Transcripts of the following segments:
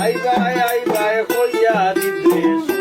Ay, ay, ay, ay, joya de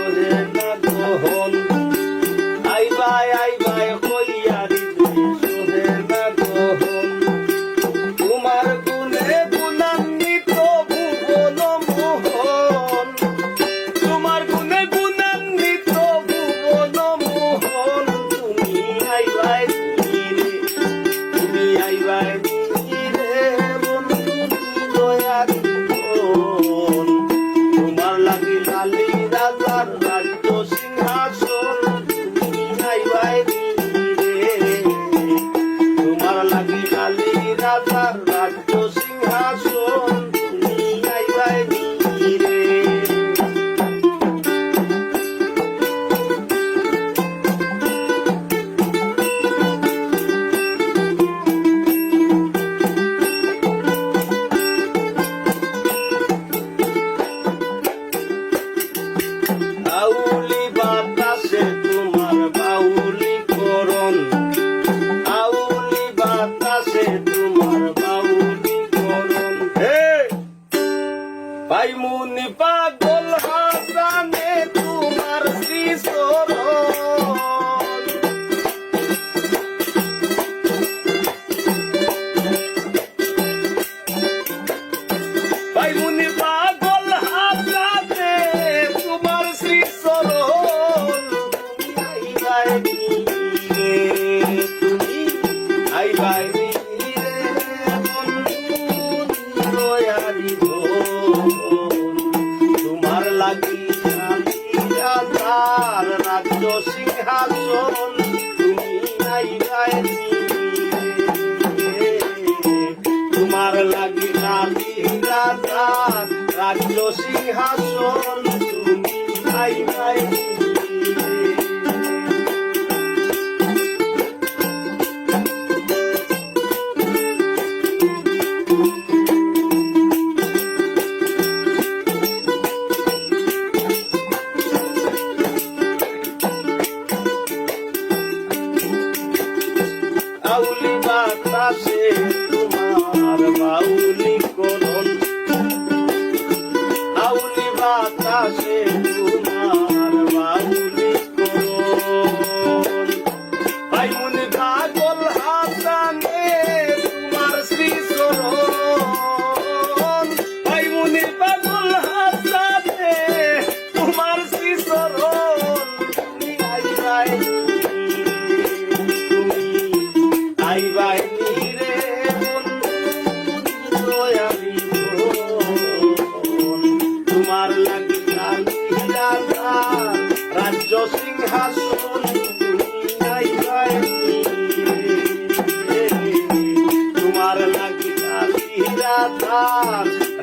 আউলি বাতাসে তোমার বাউলি করণ। আউলি বাতাসে তোমার বাউলি করণ। হে! পাইমুনি পাগ সিংহাসন তুমি আইনা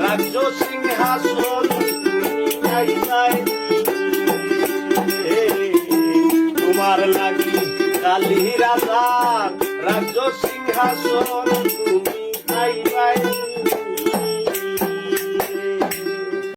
রাজ্য সিংহাসন তোমার লাগি কালি রাজা রাজ্য সিংহাসন তুমি তাই